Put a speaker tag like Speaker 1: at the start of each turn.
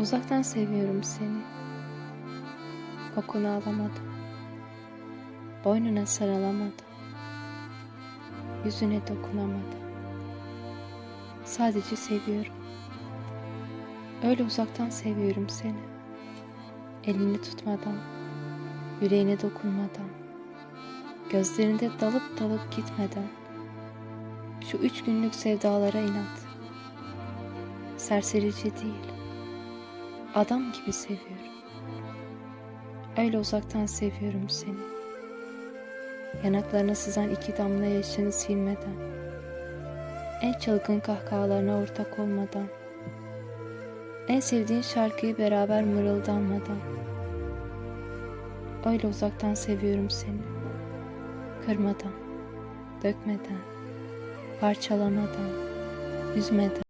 Speaker 1: Uzaktan seviyorum seni. Kokunu alamadım. Boynuna sarılamadım. Yüzüne dokunamadım. Sadece seviyorum. Öyle uzaktan seviyorum seni. Elini tutmadan, yüreğine dokunmadan, gözlerinde dalıp dalıp gitmeden, şu üç günlük sevdalara inat. Serserici değil, adam gibi seviyorum. Öyle uzaktan seviyorum seni. Yanaklarına sızan iki damla yaşını silmeden, en çılgın kahkahalarına ortak olmadan, en sevdiğin şarkıyı beraber mırıldanmadan, öyle uzaktan seviyorum seni. Kırmadan, dökmeden, parçalamadan, üzmeden.